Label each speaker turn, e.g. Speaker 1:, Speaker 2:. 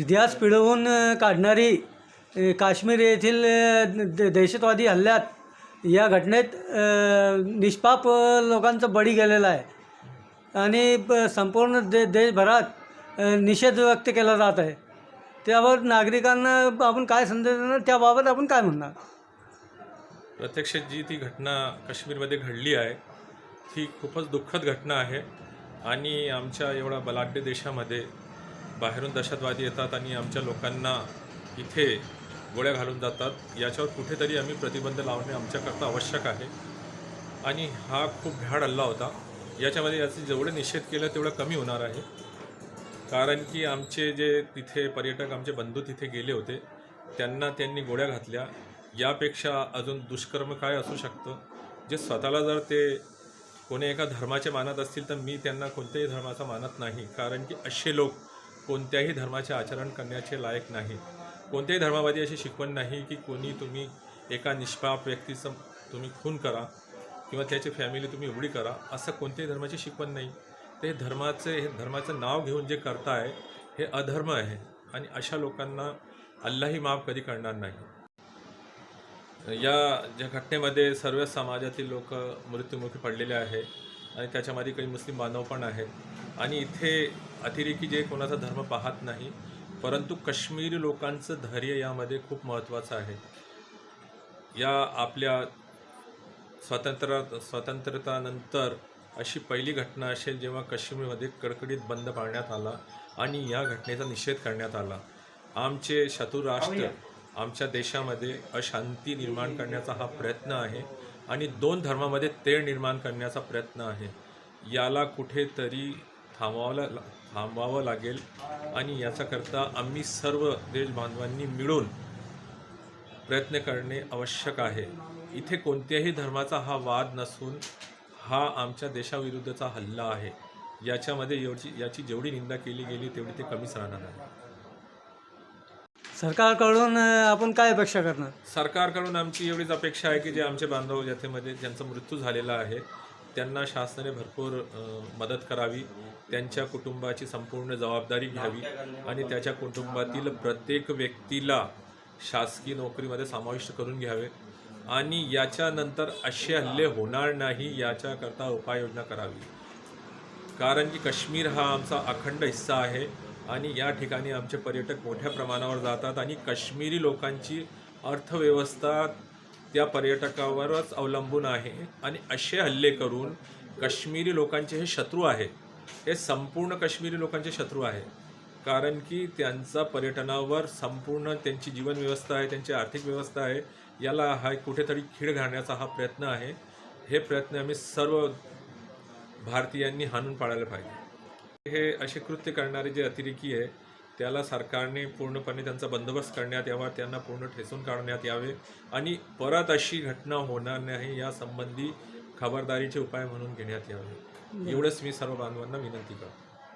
Speaker 1: इतिहास पिळवून काढणारी काश्मीर येथील दहशतवादी हल्ल्यात या घटनेत निष्पाप लोकांचं लोकांचा बळी गेलेला आहे. आणि संपूर्ण दे देशभरात निषेध व्यक्त केला जात आहे. त्यावर नागरिकांना आपण काय संदेश देणार त्याबाबत आपण काय म्हणणार?
Speaker 2: प्रत्यक्ष जी ती घटना काश्मीरमध्ये घडली आहे ही खूपच दुःखद घटना आहे. आणि आमच्या एवढा बलाढ्य देशामध्ये बाहेरून दहशतवादी येतात आणि आमच्या लोकांना इथे गोळ्या घालून जातात. याच्यावर कुठेतरी आम्ही प्रतिबंध लावणे आमच्याकरता आवश्यक आहे. आणि हा खूप भ्याड हल्ला होता. याच्यामध्ये याचे जेवढे निषेध केलं तेवढं कमी होणार आहे. कारण की आमचे जे तिथे पर्यटक आमचे बंधू तिथे गेले होते. त्यांना त्यांनी गोळ्या घातल्या. यापेक्षा अजून दुष्कर्म काय असू शकतं? जे स्वतःला जर ते कोणी एका धर्माचे मानत असतील तर मी त्यांना कोणत्याही धर्माचा मानत नाही. कारण की असे लोक कोणत्याही धर्माचे आचरण करण्याचे लायक नाही. कोणत्याही धर्मामध्ये अशी शिकवण नाही की कोणी तुम्ही एका निष्पाप व्यक्तीचं तुम्ही खून करा किंवा त्याची फॅमिली तुम्ही उघडी करा असं कोणत्याही धर्माची शिकवण नाही. ते धर्माचे हे धर्माचं नाव घेऊन जे करताय हे अधर्म आहे. आणि अशा लोकांना अल्लाही माफ कधी करणार नाही. या ज्या घटनेमध्ये सर्व समाजातील लोक मृत्युमुखी पडलेले आहे आणि त्याच्यामध्ये काही मुस्लिम बांधव पण आहेत आणि इथे अतिरेकी जे कोणाचा धर्म पाहत नाही परंतु काश्मीरी लोकांचं धैर्य यामध्ये खूप महत्त्वाचं आहे. या आपल्या स्वातंत्र्य स्वातंत्र्यानंतर अशी पहिली घटना असेल जेव्हा काश्मीरमध्ये कडकडीत बंद पाळण्यात आला आणि या घटनेचा निषेध करण्यात आला. आमचे शत्रू राष्ट्र आमच्या देशामध्ये अशांती निर्माण करण्याचा हा प्रयत्न आहे आणि दोन धर्मामध्ये तेढ निर्माण करण्याचा प्रयत्न आहे. याला कुठेतरी थांबवायला थांबवावं लागेल आणि याच्याकरता आम्ही सर्व देश बांधवांनी मिळून प्रयत्न करणे आवश्यक आहे. इथे कोणत्याही धर्माचा हा वाद नसून हा आमच्या देशाविरुद्धचा हल्ला आहे. याच्यामध्ये एवढी याची जेवढी निंदा केली गेली तेवढी ते कमीच राहणार आहे.
Speaker 1: सरकारकडून आपण काय अपेक्षा करणार?
Speaker 2: सरकारकडून आमची एवढीच अपेक्षा आहे की जे आमचे बांधव जथेमध्ये ज्यांचा मृत्यू झालेला आहे त्यांना शासनाने भरपूर मदत करावी त्यांच्या कुटुंबाची संपूर्ण जबाबदारी घ्यावी आणि त्याच्या कुटुंबातील प्रत्येक व्यक्तीला शासकीय नोकरीमध्ये समाविष्ट करून घ्यावे आणि याच्यानंतर असे हल्ले होणार नाही याच्याकरता उपाययोजना करावी. कारण की काश्मीर हा आमचा अखंड हिस्सा आहे. आणि या ठिकाणी आमचे पर्यटक मोठ्या प्रमाणावर जातात आणि काश्मीरी लोकांची अर्थव्यवस्था त्या पर्यटकावरच अवलंबून आहे. आणि असे हल्ले करून काश्मीरी लोकांचे हे शत्रू आहे. हे संपूर्ण काश्मीरी लोकांचे शत्रू आहे. कारण की त्यांचा पर्यटनावर संपूर्ण त्यांची जीवनव्यवस्था आहे त्यांची आर्थिक व्यवस्था आहे याला हा कुठेतरी खीळ घालण्याचा हा प्रयत्न आहे. हे प्रयत्न आम्ही सर्व भारतीयांनी हाणून पाळायला पाहिजे. हे असे कृत्य करणारे जे अतिरेकी आहे त्याला सरकारने पूर्णपणे त्यांचा बंदोबस्त करण्यात यावा त्यांना पूर्ण ठेचून काढण्यात यावे आणि परत अशी घटना होणार नाही या संबंधी खबरदारीचे उपाय म्हणून घेण्यात यावे. एवढंच मी सर्व बांधवांना विनंती करतो.